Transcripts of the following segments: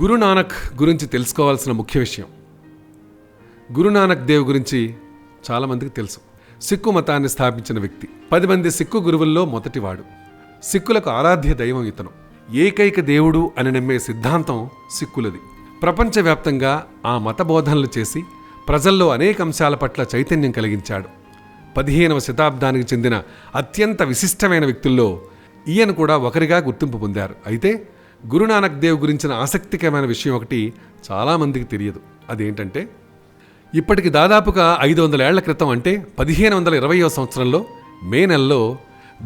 గురునానక్ గురించి తెలుసుకోవాల్సిన ముఖ్య విషయం. గురునానక్ దేవ్ గురించి చాలామందికి తెలుసు. సిక్కు మతాన్ని స్థాపించిన వ్యక్తి. పది మంది సిక్కు గురువుల్లో మొదటివాడు. సిక్కులకు ఆరాధ్య దైవం ఇతను. ఏకైక దేవుడు అని నమ్మే సిద్ధాంతం సిక్కులది. ప్రపంచవ్యాప్తంగా ఆ మత బోధనలు చేసి ప్రజల్లో అనేక అంశాల పట్ల చైతన్యం కలిగించాడు. పదిహేనవ శతాబ్దానికి చెందిన అత్యంత విశిష్టమైన వ్యక్తుల్లో ఈయన కూడా ఒకరిగా గుర్తింపు పొందారు. అయితే గురునానక్ దేవ్ గురించిన ఆసక్తికరమైన విషయం ఒకటి చాలామందికి తెలియదు. అదేంటంటే ఇప్పటికి దాదాపుగా ఐదు వందల ఏళ్ళ క్రితం అంటే పదిహేను వందల ఇరవయో సంవత్సరంలో మే నెలలో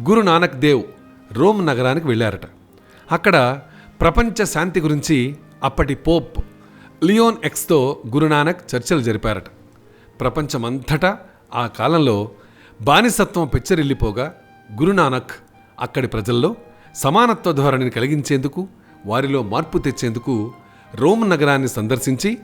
గురు నానక్ దేవ్ రోమ్ నగరానికి వెళ్ళారట. అక్కడ ప్రపంచ శాంతి గురించి అప్పటి పోప్ లియోన్ ఎక్స్తో గురునానక్ చర్చలు జరిపారట. ప్రపంచమంతటా ఆ కాలంలో బానిసత్వం పెచ్చరిల్లిపోగా గురునానక్ అక్కడి ప్రజల్లో సమానత్వ ధోరణిని కలిగించేందుకు వారిలో మార్పు తెచ్చేందుకు రోమ్ నగరాన్ని సందర్శించి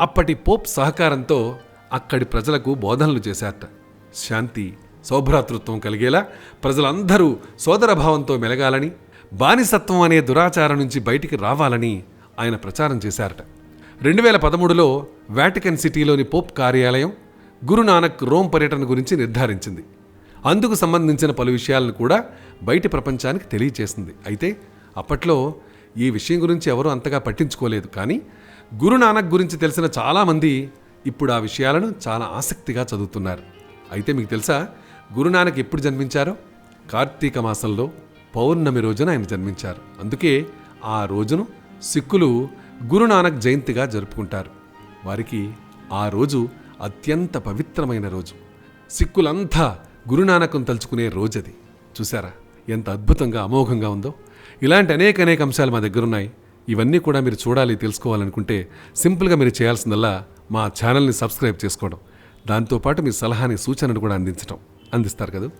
అప్పటి పోప్ సహకారంతో అక్కడి ప్రజలకు బోధనలు చేశారట. శాంతి శోభ్రాతృత్వం కలిగేలా ప్రజలందరూ సోదరభావంతో మెలగాలని బానిసత్వం అనే దురాచారం నుంచి బయటికి రావాలని ఆయన ప్రచారం చేశారట. రెండు వేల పదమూడులో వాటికన్ సిటీలోని పోప్ కార్యాలయం గురునానక్ రోమ్ పర్యటన గురించి నిర్ధారించింది. అందుకు సంబంధించిన పలు విషయాలను కూడా బయటి ప్రపంచానికి తెలియచేసింది. అయితే అప్పట్లో ఈ విషయం గురించి ఎవరూ అంతగా పట్టించుకోలేదు. కానీ గురునానక్ గురించి తెలిసిన చాలామంది ఇప్పుడు ఆ విషయాలను చాలా ఆసక్తిగా చదువుతున్నారు. అయితే మీకు తెలుసా గురునానక్ ఎప్పుడు జన్మించారో? కార్తీక మాసంలో పౌర్ణమి రోజున ఆయన జన్మించారు. అందుకే ఆ రోజును సిక్కులు గురునానక్ జయంతిగా జరుపుకుంటారు. వారికి ఆ రోజు అత్యంత పవిత్రమైన రోజు. సిక్కులంతా గురునానకం తలుచుకునే రోజది. చూసారా ఎంత అద్భుతంగా అమోఘంగా ఉందో. ఇలాంటి అనేక అనేక అంశాలు మా దగ్గర ఉన్నాయి ఇవన్నీ కూడా మీరు చూడాలి తెలుసుకోవాలనుకుంటే సింపుల్గా మీరు చేయాల్సిందల్లా మా ఛానల్ని సబ్స్క్రైబ్ చేసుకోవడం. దాంతోపాటు మీ సలహాని సూచనను కూడా అందించడం అందిస్తారు కదా?